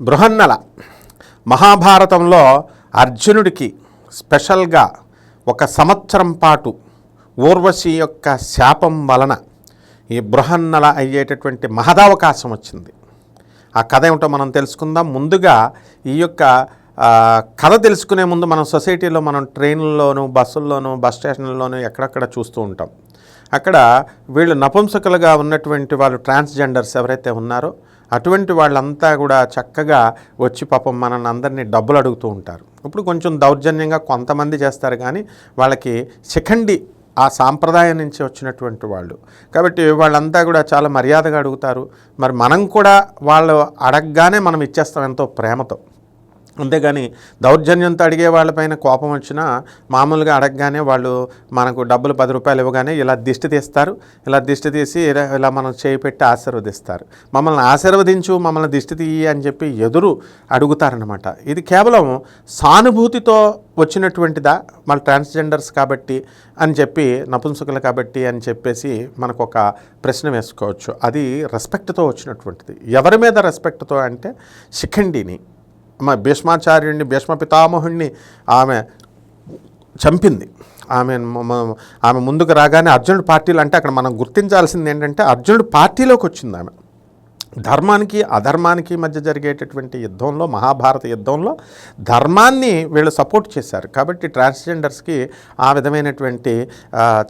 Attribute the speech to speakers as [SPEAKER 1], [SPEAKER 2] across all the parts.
[SPEAKER 1] బృహన్నల మహాభారతంలో అర్జునుడికి స్పెషల్గా ఒక సంవత్సరం పాటు ఊర్వశి యొక్క శాపం వలన ఈ బృహన్నల అయ్యేటటువంటి మహదావకాశం వచ్చింది. ఆ కథ ఏమిటో మనం తెలుసుకుందాం. ముందుగా ఈ యొక్క కథ తెలుసుకునే ముందు మనం సొసైటీలో మనం ట్రైన్లలోనూ బస్సుల్లోనూ బస్ స్టేషన్లోనూ ఎక్కడెక్కడ చూస్తూ ఉంటాం. అక్కడ వీళ్ళు నపుంసకులుగా ఉన్నటువంటి వాళ్ళు ట్రాన్స్జెండర్స్ ఎవరైతే ఉన్నారో అటువంటి వాళ్ళంతా కూడా చక్కగా వచ్చి పాపం మనల్ని అందరినీ డబ్బులు అడుగుతూ ఉంటారు. ఇప్పుడు కొంచెం దౌర్జన్యంగా కొంతమంది చేస్తారు కానీ వాళ్ళకి శిఖండి ఆ సాంప్రదాయం నుంచి వచ్చినటువంటి వాళ్ళు. కాబట్టి వాళ్ళంతా కూడా చాలా మర్యాదగా అడుగుతారు. మరి మనం కూడా వాళ్ళు అడగగానే మనం ఇచ్చేస్తాం ఎంతో ప్రేమతో. అంతేగాని దౌర్జన్యంతో అడిగే వాళ్ళపైన కోపం వచ్చినా మామూలుగా అడగగానే వాళ్ళు మనకు డబ్బులు పది రూపాయలు ఇవ్వగానే ఇలా దిష్టి తీస్తారు ఇలా దిష్టి తీసి ఇలా ఇలా మనం చేయి పెట్టి ఆశీర్వదిస్తారు. మమ్మల్ని ఆశీర్వదించు మమ్మల్ని దిష్టి తీయి అని చెప్పి ఎదురు అడుగుతారనమాట ఇది కేవలం సానుభూతితో వచ్చినటువంటిదా? మళ్ళీ ట్రాన్స్జెండర్స్ కాబట్టి అని చెప్పి నపుంసకులు కాబట్టి అని చెప్పేసి మనకు ఒక ప్రశ్న వేసుకోవచ్చు. అది రెస్పెక్ట్తో వచ్చినటువంటిది. ఎవరి మీద రెస్పెక్ట్తో అంటే శిఖండిని. భీష్మాచార్యుడిని భీష్మ పితామహుడిని ఆమె చంపింది. ఆమె ఆమె ముందుకు రాగానే అర్జునుడు పార్టీలు అంటే అక్కడ మనం గుర్తించాల్సింది ఏంటంటే అర్జునుడు పార్టీలోకి వచ్చింది ఆమె. ధర్మానికి అధర్మానికి మధ్య జరిగేటటువంటి యుద్ధంలో మహాభారత యుద్ధంలో ధర్మాన్ని వీళ్ళు సపోర్ట్ చేశారు. కాబట్టి ట్రాన్స్జెండర్స్కి ఆ విధమైనటువంటి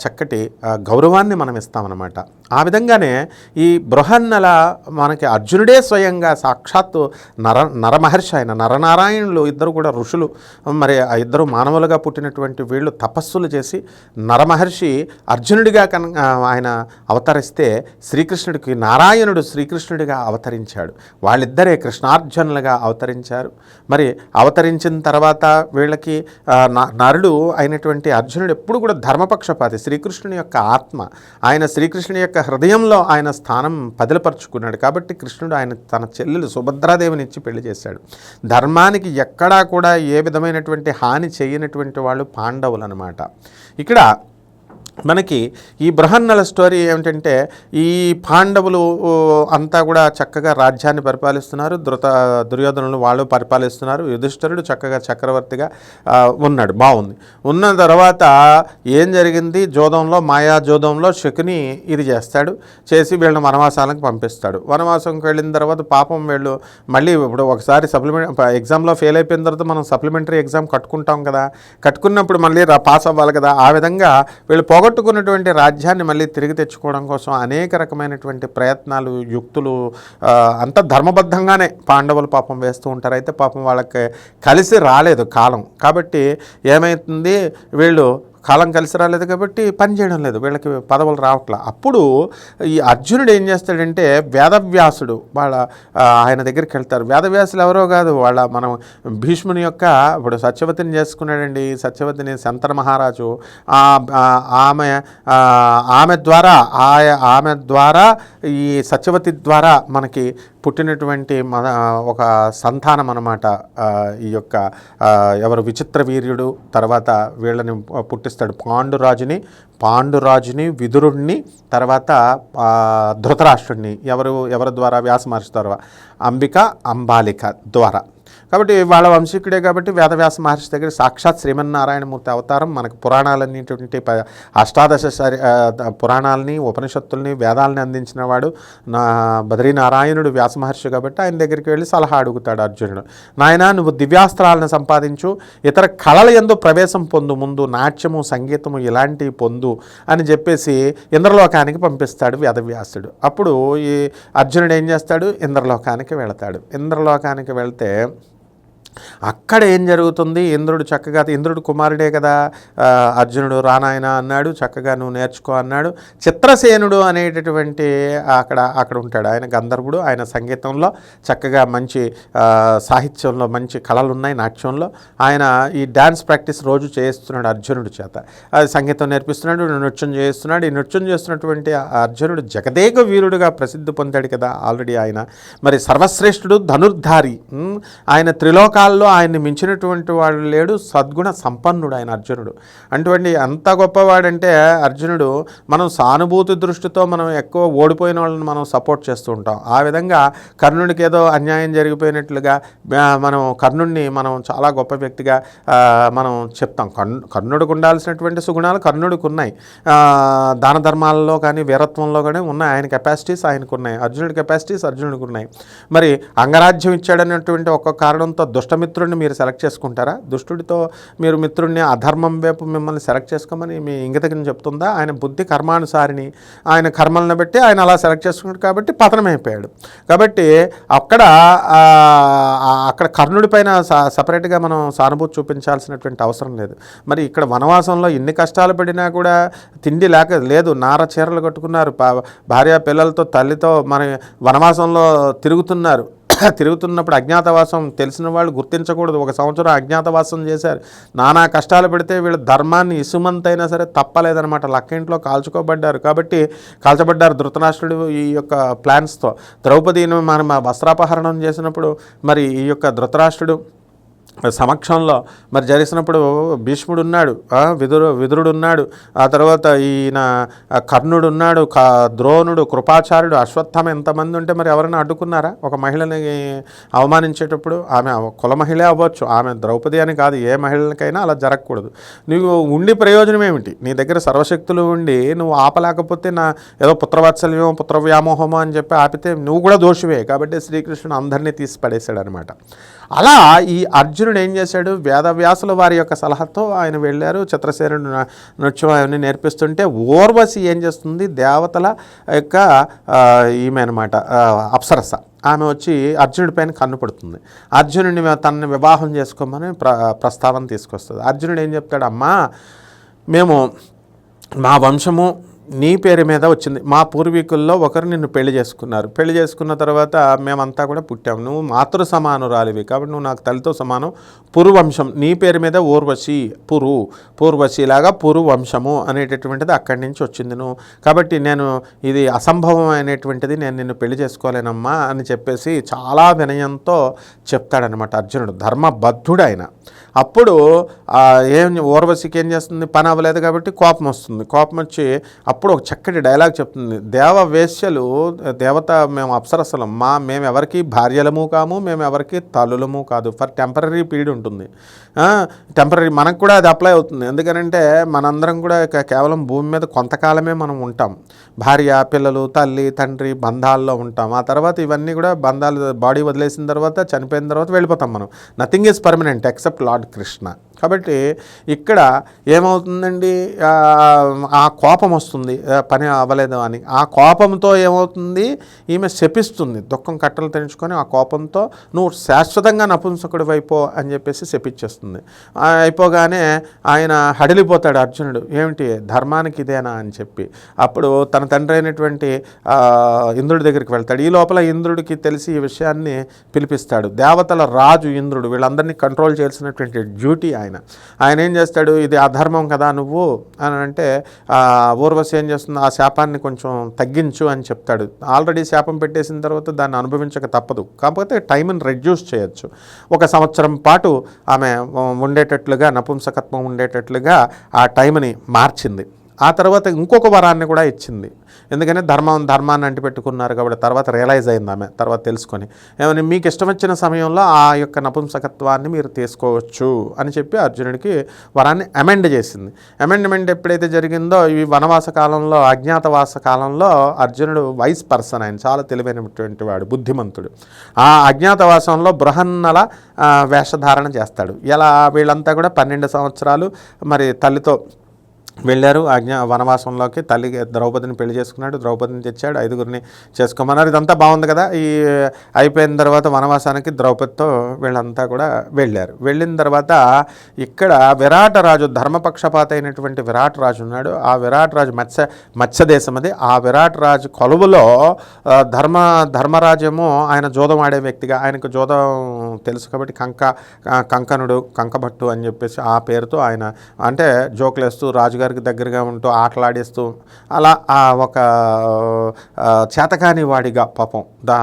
[SPEAKER 1] చక్కటి గౌరవాన్ని మనం ఇస్తామన్నమాట. ఆ విధంగానే ఈ బృహన్నల మనకి అర్జునుడే స్వయంగా సాక్షాత్తు నర నరమహర్షి ఆయన నరనారాయణులు ఇద్దరు కూడా ఋషులు మరి ఆ ఇద్దరు మానవులుగా పుట్టినటువంటి వీళ్ళు తపస్సులు చేసి నరమహర్షి అర్జునుడిగా కన ఆయన అవతరిస్తే శ్రీకృష్ణుడికి నారాయణుడు శ్రీకృష్ణుడిగా అవతరించాడు. వాళ్ళిద్దరే కృష్ణార్జునులుగా అవతరించారు. మరి అవతరించిన తర్వాత వీళ్ళకి న- నరుడు అయినటువంటి అర్జునుడు ఎప్పుడు కూడా ధర్మపక్షపాతి శ్రీకృష్ణుని యొక్క ఆత్మ. ఆయన శ్రీకృష్ణుని యొక్క హృదయంలో ఆయన స్థానం పదిలపరుచుకున్నాడు. కాబట్టి కృష్ణుడు ఆయన తన చెల్లెలు సుభద్రాదేవిని ఇచ్చి పెళ్ళి చేశాడు. ధర్మానికి ఎక్కడా కూడా ఏ విధమైనటువంటి హాని చేయనటువంటి వాళ్ళు పాండవులు అనమాట ఇక్కడ మనకి ఈ బృహన్నల స్టోరీ ఏమిటంటే ఈ పాండవులు అంతా కూడా చక్కగా రాజ్యాన్ని పరిపాలిస్తున్నారు. దృత దుర్యోధనులు వాళ్ళు పరిపాలిస్తున్నారు. యుధిష్ఠరుడు చక్కగా చక్రవర్తిగా ఉన్నాడు. బాగుంది. ఉన్న తర్వాత ఏం జరిగింది? జోదంలో మాయా జోదంలో శకుని ఇది చేస్తాడు. చేసి వీళ్ళని వనవాసాలకు పంపిస్తాడు. వనవాసంకి వెళ్ళిన తర్వాత పాపం వీళ్ళు మళ్ళీ ఇప్పుడు ఒకసారి సప్లిమెంట్ ఎగ్జామ్లో ఫెయిల్ అయిపోయిన తర్వాత మనం సప్లిమెంటరీ ఎగ్జామ్ కట్టుకుంటాం కదా. కట్టుకున్నప్పుడు మళ్ళీ పాస్ అవ్వాలి కదా. ఆ విధంగా వీళ్ళు పోగొట్టుకున్నటువంటి రాజ్యాన్ని మళ్ళీ తిరిగి తెచ్చుకోవడం కోసం అనేక రకమైనటువంటి ప్రయత్నాలు యుక్తులు అంత ధర్మబద్ధంగానే పాండవులు పాపం వేస్తూ ఉంటారు. అయితే పాపం వాళ్ళకి కలిసి రాలేదు కాలం. కాబట్టి ఏమవుతుంది వీళ్ళు కాలం కలిసి రాలేదు కాబట్టి పని చేయడం లేదు. వీళ్ళకి పదవులు రావట్లా. అప్పుడు ఈ అర్జునుడు ఏం చేస్తాడంటే వేదవ్యాసుడు వాళ్ళ ఆయన దగ్గరికి వెళ్తారు. వేదవ్యాసులు ఎవరో కాదు వాళ్ళ మనం భీష్ముని యొక్క ఇప్పుడు సత్యవతిని చేసుకున్నాడండి. సత్యవతిని శంతన మహారాజు. ఆమె ఆమె ద్వారా ఆయ- ఆమె ద్వారా ఈ సత్యవతి ద్వారా మనకి పుట్టినటువంటి మన ఒక సంతానం అన్నమాట ఈ యొక్క ఎవరు విచిత్ర వీర్యుడు తర్వాత వీళ్ళని పుట్టిస్తాడు పాండురాజుని పాండురాజుని విదురుణ్ణి తర్వాత ఆ, ధృతరాష్ట్రుడిని ఎవరు ఎవరి ద్వారా వ్యాస మహర్షి ద్వారా అంబిక అంబాలిక ద్వారా. కాబట్టి వాళ్ళ వంశీకుడే కాబట్టి వేదవ్యాస మహర్షి దగ్గర సాక్షాత్ శ్రీమన్నారాయణమూర్తి అవతారం మనకు పురాణాలన్నిటువంటి ప- అష్టాదశ పురాణాలని ఉపనిషత్తుల్ని వేదాలని అందించిన వాడు నా బద్రీనారాయణుడు వ్యాస మహర్షి కాబట్టి ఆయన దగ్గరికి వెళ్ళి సలహా అడుగుతాడు అర్జునుడు. నాయన నువ్వు దివ్యాస్త్రాలను సంపాదించు ఇతర కళల ఎందు ప్రవేశం పొందు ముందు నాట్యము సంగీతము ఇలాంటివి పొందు అని చెప్పేసి ఇంద్రలోకానికి పంపిస్తాడు వేదవ్యాసుడు. అప్పుడు ఈ అర్జునుడు ఏం చేస్తాడు? ఇంద్రలోకానికి వెళతాడు. ఇంద్రలోకానికి వెళ్తే అక్కడ ఏం జరుగుతుంది? ఇంద్రుడు చక్కగా ఇంద్రుడు కుమారుడే కదా అర్జునుడు రానాయన అన్నాడు చక్కగా నువ్వు నేర్చుకో అన్నాడు. చిత్రసేనుడు అనేటటువంటి అక్కడ అక్కడ ఉంటాడు. ఆయన గంధర్వుడు ఆయన సంగీతంలో చక్కగా మంచి సాహిత్యంలో మంచి కళలు ఉన్నాయి నాట్యంలో. ఆయన ఈ డ్యాన్స్ ప్రాక్టీస్ రోజు చేస్తున్నాడు అర్జునుడి చేత. అది సంగీతం నేర్పిస్తున్నాడు నృత్యం చేస్తున్నాడు ఈ నృత్యం చేస్తున్నటువంటి అర్జునుడు జగదేక వీరుడుగా ప్రసిద్ధి పొందాడు కదా ఆల్రెడీ ఆయన. మరి సర్వశ్రేష్ఠుడు ధనుర్ధారి. ఆయన త్రిలోకాలు గుణాల్లో ఆయన్ని మించినటువంటి వాడు లేడు. సద్గుణ సంపన్నుడు ఆయన అర్జునుడు. అటువంటి అంత గొప్పవాడంటే అర్జునుడు మనం సానుభూతి దృష్టితో మనం ఎక్కువ ఓడిపోయిన వాళ్ళని మనం సపోర్ట్ చేస్తూ ఉంటాం. ఆ విధంగా కర్ణుడికి ఏదో అన్యాయం జరిగిపోయినట్లుగా మనం కర్ణుడిని మనం చాలా గొప్ప వ్యక్తిగా మనం చెప్తాం. కర్ణుడికి ఉండాల్సినటువంటి సుగుణాలు కర్ణుడికి ఉన్నాయి. దాన ధర్మాల్లో కానీ వీరత్వంలో కానీ ఉన్నాయి. ఆయన కెపాసిటీస్ ఆయనకు ఉన్నాయి. అర్జునుడి కెపాసిటీస్ అర్జునుడికి ఉన్నాయి. మరి అంగరాజ్యం ఇచ్చాడనేటువంటి ఒక కారణంతో దుష్టమిత్రుడిని మీరు సెలెక్ట్ చేసుకుంటారా? దుష్టుడితో మీరు మిత్రుడిని అధర్మం వైపు మిమ్మల్ని సెలెక్ట్ చేసుకోమని మీ ఇంగితగిన చెప్తుందా? ఆయన బుద్ధి కర్మానుసారిని ఆయన కర్మలను బట్టి ఆయన అలా సెలెక్ట్ చేసుకున్నాడు కాబట్టి పతనమైపోయాడు. కాబట్టి అక్కడ అక్కడ కర్ణుడి పైన సపరేట్గా మనం సానుభూతి చూపించాల్సినటువంటి అవసరం లేదు. మరి ఇక్కడ వనవాసంలో ఎన్ని కష్టాలు పడినా కూడా తిండి లేక లేదు నార చీరలు కట్టుకున్నారు. భార్య పిల్లలతో తల్లితో మన వనవాసంలో తిరుగుతున్నారు. తిరుగుతున్నప్పుడు అజ్ఞాతవాసం తెలిసిన వాళ్ళు గుర్తించకూడదు. ఒక సంవత్సరం అజ్ఞాతవాసం చేశారు. నానా కష్టాలు పెడితే వీళ్ళ ధర్మాన్ని ఇసుమంతైనా సరే తప్పలేదనమాట లక్క ఇంట్లో కాల్చుకోబడ్డారు. కాబట్టి కాల్చబడ్డారు ధృతరాష్ట్రుడు ఈ యొక్క ప్లాన్స్తో. ద్రౌపదిని మనం వస్త్రాపహరణం చేసినప్పుడు మరి ఈ యొక్క ధృతరాష్ట్రుడు సమక్షంలో మరి జరిసినప్పుడు భీష్ముడు ఉన్నాడు విదురు విదురుడు ఉన్నాడు ఆ తర్వాత ఈయన కర్ణుడు ఉన్నాడు క ద్రోణుడు కృపాచార్యుడు అశ్వత్థామ ఎంతమంది ఉంటే మరి ఎవరైనా అడ్డుకున్నారా? ఒక మహిళని అవమానించేటప్పుడు ఆమె కుల మహిళ అవ్వచ్చు ఆమె ద్రౌపది అని కాదు ఏ మహిళలకైనా అలా జరగకూడదు. నువ్వు ఉండి ప్రయోజనం ఏమిటి? నీ దగ్గర సర్వశక్తులు ఉండి నువ్వు ఆపలేకపోతే నా ఏదో పుత్రవాత్సల్యమో పుత్ర వ్యామోహమో అని చెప్పి ఆపితే నువ్వు కూడా దోషివే. కాబట్టి శ్రీకృష్ణుడు అందరినీ తీసి పడేశాడు అనమాట అలా ఈ అర్జున్ అర్జునుడు ఏం చేశాడు? వేదవ్యాసుల వారి యొక్క సలహాతో ఆయన వెళ్ళారు. చిత్రసేనుడు నృత్యం అవన్నీ నేర్పిస్తుంటే ఓర్వశి ఏం చేస్తుంది? దేవతల యొక్క ఈమె అనమాట అప్సరస. ఆమె వచ్చి అర్జునుడి పైన కన్ను పడుతుంది. అర్జునుడిని తనని వివాహం చేసుకోమని ప్ర ప్రస్తావన తీసుకొస్తుంది. అర్జునుడు ఏం చెప్తాడు? అమ్మా మేము మా వంశము నీ పేరు మీద వచ్చింది. మా పూర్వీకుల్లో ఒకరు నిన్ను పెళ్ళి చేసుకున్నారు. పెళ్ళి చేసుకున్న తర్వాత మేమంతా కూడా పుట్టాము నువ్వు మాతృ సమానురాలివి కాబట్టి నువ్వు నాకు తల్లితో సమానం. పురువంశం. నీ పేరు మీద ఊర్వశి పురు. పూర్వశిలాగా పురువంశము అనేటటువంటిది అక్కడి నుంచి వచ్చింది నువ్వు. కాబట్టి నేను ఇది అసంభవం అనేటువంటిది నేను నిన్ను పెళ్ళి చేసుకోలేనమ్మా అని చెప్పేసి చాలా వినయంతో చెప్తాడనమాట అర్జునుడు. ధర్మబద్ధుడు ఆయన. అప్పుడు ఏం ఊర్వశికి ఏం చేస్తుంది? పని అవ్వలేదు కాబట్టి కోపం వస్తుంది. కోపం వచ్చి అప్పుడు ఒక చక్కటి డైలాగ్ చెప్తుంది. దేవ వేశ్యలు దేవత మేము అప్సరసలం. మా మేము ఎవరికి భార్యలము కాము మేము ఎవరికి తల్లులము కాదు. ఫర్ టెంపరీ పీరియడ్ ఉంటుంది. టెంపరీ మనకు కూడా అది అప్లై అవుతుంది. ఎందుకనంటే మనందరం కూడా కేవలం భూమి మీద కొంతకాలమే మనం ఉంటాం. భార్య పిల్లలు తల్లి తండ్రి బంధాల్లో ఉంటాం. ఆ తర్వాత ఇవన్నీ కూడా బంధాలు బాడీ వదిలేసిన తర్వాత చనిపోయిన తర్వాత వెళ్ళిపోతాం మనం. Nothing is permanent except lord Krishna కాబట్టి ఇక్కడ ఏమవుతుందండి? ఆ, కోపం వస్తుంది. పని అవ్వలేదు అని. ఆ కోపంతో ఏమవుతుంది? ఈమె శపిస్తుంది. దుఃఖం కట్టలు తెంచుకొని ఆ కోపంతో నువ్వు శాశ్వతంగా నపుంసకుడు వైపో అని చెప్పేసి శపించేస్తుంది. అయిపోగానే ఆయన హడిలిపోతాడు అర్జునుడు. ఏమిటి? ధర్మానికి ఇదేనా అని చెప్పి. అప్పుడు తన తండ్రి అయినటువంటి ఇంద్రుడి దగ్గరికి వెళ్తాడు. ఈ లోపల ఇంద్రుడికి తెలిసి ఈ విషయాన్ని పిలిపిస్తాడు. దేవతల రాజు ఇంద్రుడు. వీళ్ళందరినీ కంట్రోల్ చేయాల్సినటువంటి డ్యూటీ ఆయన. ఆయన. ఆయన ఏం చేస్తాడు ఇది అధర్మం కదా నువ్వు? అని అంటే ఊర్వశి ఏం చేస్తుంది ఆ శాపాన్ని కొంచెం తగ్గించు అని చెప్తాడు. ఆల్రెడీ శాపం పెట్టేసిన తర్వాత దాన్ని అనుభవించక తప్పదు. కాకపోతే టైంని రెడ్యూస్ చేయొచ్చు. ఒక సంవత్సరం పాటు ఆమె ఉండేటట్లుగా నపుంసకత్వం ఉండేటట్లుగా ఆ టైంని మార్చింది. ఆ తర్వాత ఇంకొక వరాన్ని కూడా ఇచ్చింది. ఎందుకని ధర్మం ధర్మాన్ని అంటిపెట్టుకున్నారు కాబట్టి తర్వాత రియలైజ్ అయింది ఆమె తర్వాత తెలుసుకొని. ఏమని మీకు ఇష్టం వచ్చిన సమయంలో ఆ యొక్క నపుంసకత్వాన్ని మీరు తీసుకోవచ్చు అని చెప్పి అర్జునుడికి వరాన్ని అమెండ్ చేసింది. అమెండ్మెంట్ ఎప్పుడైతే జరిగిందో ఈ వనవాస కాలంలో అజ్ఞాతవాస కాలంలో అర్జునుడు వైస్ పర్సన్ ఆయన చాలా తెలివైనటువంటి వాడు బుద్ధిమంతుడు. ఆ అజ్ఞాతవాసంలో బృహన్నల వేషధారణ చేస్తాడు. ఇలా వీళ్ళంతా కూడా పన్నెండు సంవత్సరాలు మరి తల్లితో వెళ్ళారు. ఆజ్ఞ వనవాసంలోకి తల్లి ద్రౌపదిని పెళ్ళి చేసుకున్నాడు. ద్రౌపదిని తెచ్చాడు. ఐదుగురిని చేసుకోమన్నారు. ఇదంతా బాగుంది కదా. ఈ అయిపోయిన తర్వాత వనవాసానికి ద్రౌపదితో వీళ్ళంతా కూడా వెళ్ళారు. వెళ్ళిన తర్వాత ఇక్కడ విరాట రాజు ధర్మపక్షపాత అయినటువంటి విరాట్ రాజు ఉన్నాడు. ఆ విరాట్ రాజు మత్స్య మత్స్య దేశం అది. ఆ విరాట్ రాజు కొలువులో ధర్మ ధర్మరాజ్యము ఆయన జోదం ఆడే వ్యక్తిగా ఆయనకు జోదం తెలుసు కాబట్టి కంక కంకనుడు కంకభట్టు అని చెప్పేసి ఆ పేరుతో ఆయన అంటే జోకులేస్తూ రాజుగారు గారికి దగ్గరగా ఉంటూ ఆటలాడిస్తూ అలా ఆ ఒక చేతకాని వాడిగా పాపం దా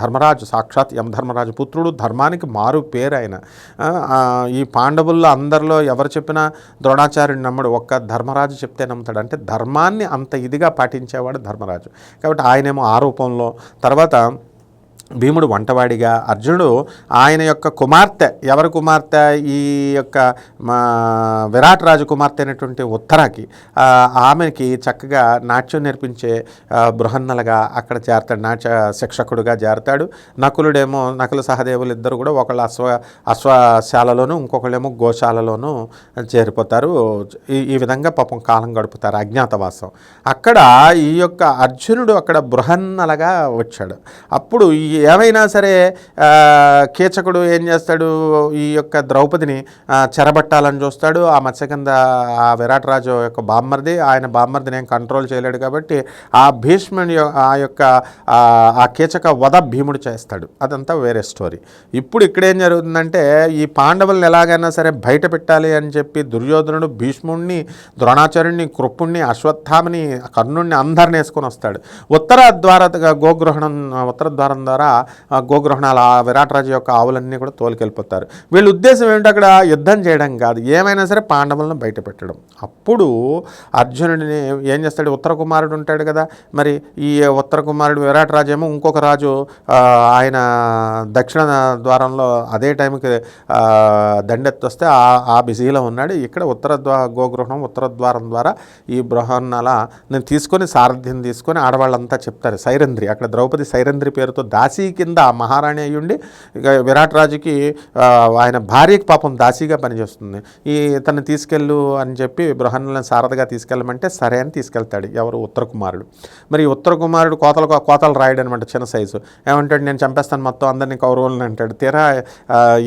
[SPEAKER 1] ధర్మరాజు సాక్షాత్ యమధర్మరాజు పుత్రుడు ధర్మానికి మారు పేరు ఆయన. ఈ పాండవుల్లో అందరిలో ఎవరు చెప్పినా ద్రోణాచార్యుని నమ్మడు ఒక్క ధర్మరాజు చెప్తే నమ్ముతాడు. అంటే ధర్మాన్ని అంత ఇదిగా పాటించేవాడు ధర్మరాజు. కాబట్టి ఆయనేమో ఆ రూపంలో తర్వాత భీముడు వంటవాడిగా. అర్జునుడు ఆయన యొక్క కుమార్తె ఎవరి కుమార్తె? ఈ యొక్క మా విరాట్ రాజు కుమార్తె అయినటువంటి ఉత్తరాకి. ఆమెకి చక్కగా నాట్యం నేర్పించే బృహన్నలుగా అక్కడ చేరతాడు నాట్య శిక్షకుడుగా చేరతాడు నకులుడేమో నకుల సహదేవులు ఇద్దరు కూడా ఒకళ్ళు అశ్వ అశ్వశాలలోను ఇంకొకళ్ళేమో గోశాలలోనూ చేరిపోతారు. ఈ ఈ విధంగా పాపం కాలం గడుపుతారు అజ్ఞాతవాసం. అక్కడ ఈ యొక్క అర్జునుడు అక్కడ బృహన్నలగా వచ్చాడు. అప్పుడు ఈ ఏమైనా సరే కీచకుడు ఏం చేస్తాడు? ఈ యొక్క ద్రౌపదిని చెరబట్టాలని చూస్తాడు. ఆ మత్స్యకంద ఆ విరాట్ రాజు యొక్క బామ్మర్ది ఆయన బామ్మర్దిని ఏం కంట్రోల్ చేయలేడు కాబట్టి ఆ భీష్ముని ఆ యొక్క ఆ, కీచక వధ భీముడు చేస్తాడు. అదంతా వేరే స్టోరీ ఇప్పుడు ఇక్కడ ఏం జరుగుతుందంటే ఈ పాండవులను ఎలాగైనా సరే బయట పెట్టాలి అని చెప్పి దుర్యోధనుడు భీష్ముడిని ద్రోణాచార్యుడిని కృపుణ్ణి అశ్వత్థామని కర్ణుణ్ణి అందరిని వేసుకొని వస్తాడు. ఉత్తర ద్వార గోగ్రహణం ఉత్తర ద్వారం ద్వారా గోగ్రహణాలు ఆ విరాటరాజు యొక్క ఆవులన్నీ కూడా తోలుకెళ్ళిపోతారు. వీళ్ళ ఉద్దేశం ఏమిటి అక్కడ యుద్ధం చేయడం కాదు. ఏమైనా సరే పాండవులను బయట పెట్టడం అప్పుడు అర్జునుడిని ఏం చేస్తాడు? ఉత్తర కుమారుడు ఉంటాడు కదా. మరి ఈ ఉత్తర కుమారుడు విరాట్ రాజు ఏమో ఇంకొక రాజు ఆయన దక్షిణ ద్వారంలో అదే టైంకి దండెత్తి వస్తే ఆ ఆ బిజీలో ఉన్నాడు. ఇక్కడ ఉత్తర ద్వా గోగృహం ఉత్తర ద్వారం ద్వారా ఈ బృహన్నల నేను తీసుకొని సారథ్యం తీసుకొని ఆడవాళ్ళంతా చెప్తారు. సైరంధ్రి అక్కడ ద్రౌపది సైరంధ్రి పేరుతో దాసి కింద మహారాణి అయ్యుండి ఇక విరాట్ రాజుకి ఆయన భార్యకి పాపం దాసీగా పనిచేస్తుంది. ఈ తను తీసుకెళ్ళు అని చెప్పి బృహన్నలను సారథగా తీసుకెళ్ళమంటే సరే అని తీసుకెళ్తాడు ఎవరు? ఉత్తర కుమారుడు మరి ఉత్తర కుమారుడు కోతలు కోతలు రాయడు అనమాట చిన్న సైజు. ఏమంటాడు నేను చంపేస్తాను మొత్తం అందరినీ కౌరవులను అంటాడు. తీరా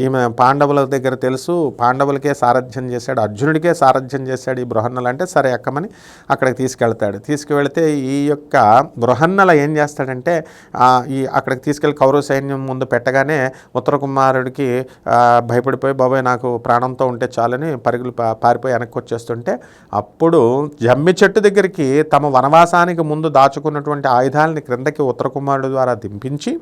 [SPEAKER 1] ఈమె పాండవుల దగ్గర తెలుసు పాండవులకే సారథ్యం చేశాడు అర్జునుడికే సారథ్యం చేశాడు ఈ బృహన్నలు అంటే సరే ఎక్కమని అక్కడికి తీసుకెళ్తాడు. తీసుకువెళితే ఈ యొక్క బృహన్నల ఏం చేస్తాడంటే ఈ అక్కడికి తీసుకెళ్ళి కౌరవ సైన్యం ముందు పెట్టగానే ఉత్తర కుమారుడికి భయపడిపోయి బాబాయ్ నాకు ప్రాణంతో ఉంటే చాలని పరుగులు పారిపోయి వెనక్కి వచ్చేస్తుంటే అప్పుడు జమ్మి చెట్టు దగ్గరికి తమ వనవాసానికి ముందు దాచుకున్నటువంటి ఆయుధాలని క్రిందకి ఉత్తర కుమారుడు ద్వారా దింపించి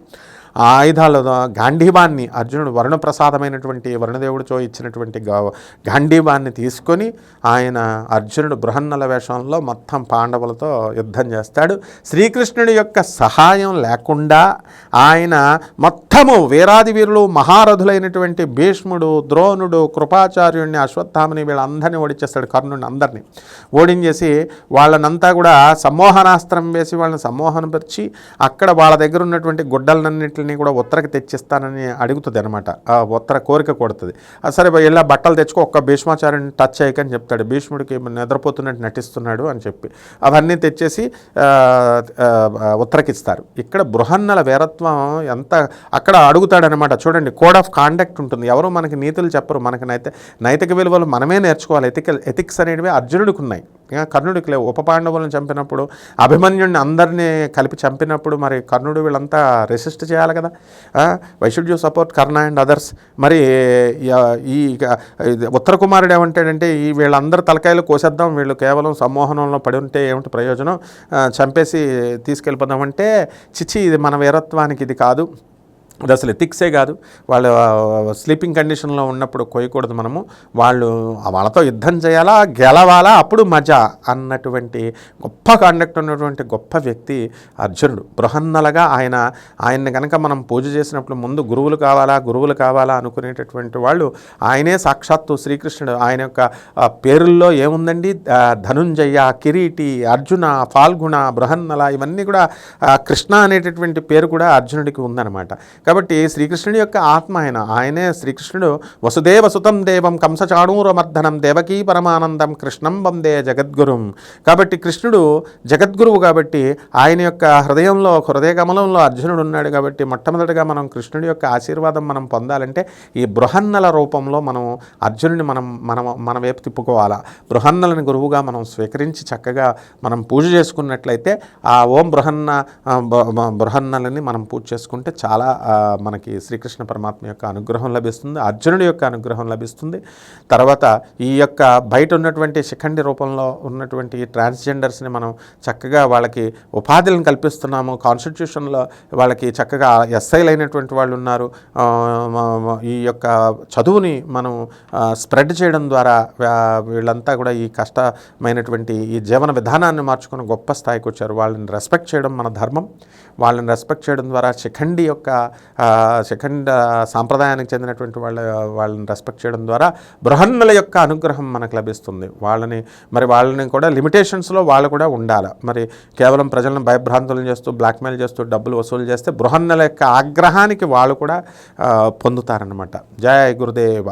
[SPEAKER 1] ఆ ఆయుధాల గాంధీవాన్ని అర్జునుడు వరుణప్రసాదమైనటువంటి వరుణదేవుడితో ఇచ్చినటువంటి గా- గాంధీవాన్ని తీసుకొని ఆయన అర్జునుడు బృహన్నల వేషంలో మొత్తం పాండవులతో యుద్ధం చేస్తాడు. శ్రీకృష్ణుడి యొక్క సహాయం లేకుండా ఆయన మొత్తము వీరాది వీరులు మహారథులైనటువంటి భీష్ముడు ద్రోణుడు కృపాచార్యుడిని అశ్వత్థామని వీళ్ళందరినీ ఓడించేస్తాడు కర్ణుడిని అందరినీ. ఓడించేసి వాళ్ళనంతా కూడా సమ్మోహనాస్త్రం వేసి వాళ్ళని సమ్మోహనపరిచి అక్కడ వాళ్ళ దగ్గర ఉన్నటువంటి గుడ్డలన్నింటినీ కూడా ఉత్తరకి తెచ్చిస్తానని అడుగుతుంది అనమాట ఆ ఉత్తర కోరిక కొడుతుంది ఆ సరే ఇలా బట్టలు తెచ్చుకో ఒక్క భీష్మాచార్యుని టచ్ అయ్యకని చెప్తాడు. భీష్ముడికి నిద్రపోతున్నట్టు నటిస్తున్నాడు అని చెప్పి. అవన్నీ తెచ్చేసి ఉత్తరకిస్తారు. ఇక్కడ బృహన్నల వీరత్వం ఎంత అక్కడ అడుగుతాడనమాట చూడండి కోడ్ ఆఫ్ కాండక్ట్ ఉంటుంది. ఎవరు మనకి నీతులు చెప్పరు. మనకి నైతే నైతిక విలువలు మనమే నేర్చుకోవాలి. ఎథికల్ ఎథిక్స్ అనేటివి అర్జునుడికి ఉన్నాయి. ఇంకా కర్ణుడికి లేవు. ఉప పాండవులను చంపినప్పుడు అభిమన్యుడిని అందరినీ కలిపి చంపినప్పుడు మరి కర్ణుడు వీళ్ళంతా రెసిస్ట్ చేయాలి? కదా. Why should you support Karna and others? మరి ఈ ఉత్తర కుమారుడు ఏమంటాడంటే ఈ వీళ్ళందరూ తలకాయలు కోసేద్దాం వీళ్ళు కేవలం సమ్మోహనంలో పడి ఉంటే ఏమిటి ప్రయోజనం? చంపేసి తీసుకెళ్ళిపోదామంటే చిచి ఇది మన వీరత్వానికి ఇది కాదు. అది అసలు ఎథిక్సే కాదు. వాళ్ళు స్లీపింగ్ కండిషన్లో ఉన్నప్పుడు కోయకూడదు మనము. వాళ్ళు వాళ్ళతో యుద్ధం చేయాలా గెలవాలా అప్పుడు మజా అన్నటువంటి గొప్ప కాండక్ట్ ఉన్నటువంటి గొప్ప వ్యక్తి అర్జునుడు. బృహన్నలగా ఆయన ఆయన్ని కనుక మనం పూజ చేసినప్పుడు ముందు గురువులు కావాలా గురువులు కావాలా అనుకునేటటువంటి వాళ్ళు ఆయనే సాక్షాత్తు శ్రీకృష్ణుడు. ఆయన యొక్క పేరుల్లో ఏముందండి? ధనుంజయ కిరీటి అర్జున ఫాల్గుణ బృహన్నల ఇవన్నీ కూడా కృష్ణ అనేటటువంటి పేరు కూడా అర్జునుడికి ఉందన్నమాట. కాబట్టి శ్రీకృష్ణుడి యొక్క ఆత్మ ఆయన ఆయనే శ్రీకృష్ణుడు. వసుదేవ సుతం దేవం కంసచాడూరమర్ధనం దేవకీ పరమానందం కృష్ణం వందే జగద్గురుం. కాబట్టి కృష్ణుడు జగద్గురువు కాబట్టి ఆయన యొక్క హృదయంలో హృదయ కమలంలో అర్జునుడు ఉన్నాడు కాబట్టి మొట్టమొదటిగా మనం కృష్ణుడి యొక్క ఆశీర్వాదం మనం పొందాలంటే ఈ బృహన్నల రూపంలో మనం అర్జునుడిని మనం మనం మన వైపు తిప్పుకోవాలా. బృహన్నలని గురువుగా మనం స్వీకరించి చక్కగా మనం పూజ చేసుకున్నట్లయితే ఆ ఓం బృహన్న బ- బృహన్నలని మనం పూజ చేసుకుంటే చాలా మనకి శ్రీకృష్ణ పరమాత్మ యొక్క అనుగ్రహం లభిస్తుంది అర్జునుడి యొక్క అనుగ్రహం లభిస్తుంది. తర్వాత ఈ యొక్క బయట ఉన్నటువంటి శిఖండి రూపంలో ఉన్నటువంటి ట్రాన్స్జెండర్స్ని మనం చక్కగా వాళ్ళకి ఉపాధులను కల్పిస్తున్నాము. కాన్స్టిట్యూషన్లో వాళ్ళకి చక్కగా ఎస్ఐలు అయినటువంటి వాళ్ళు ఉన్నారు. ఈ యొక్క చదువుని మనం స్ప్రెడ్ చేయడం ద్వారా వీళ్ళంతా కూడా ఈ కష్టమైనటువంటి ఈ జీవన విధానాన్ని మార్చుకుని గొప్ప స్థాయికి వచ్చారు. వాళ్ళని రెస్పెక్ట్ చేయడం మన ధర్మం. వాళ్ళని రెస్పెక్ట్ చేయడం ద్వారా శిఖండి యొక్క సెకండ్ సాంప్రదాయానికి చెందినటువంటి వాళ్ళ వాళ్ళని రెస్పెక్ట్ చేయడం ద్వారా బృహన్నుల యొక్క అనుగ్రహం మనకు లభిస్తుంది. వాళ్ళని మరి వాళ్ళని కూడా లిమిటేషన్స్లో వాళ్ళు కూడా ఉండాలి. మరి కేవలం ప్రజలను భయభ్రాంతులను చేస్తూ బ్లాక్మెయిల్ చేస్తూ డబ్బులు వసూలు చేస్తే బృహన్నుల యొక్క ఆగ్రహానికి వాళ్ళు కూడా పొందుతారనమాట జయ గురుదేవ.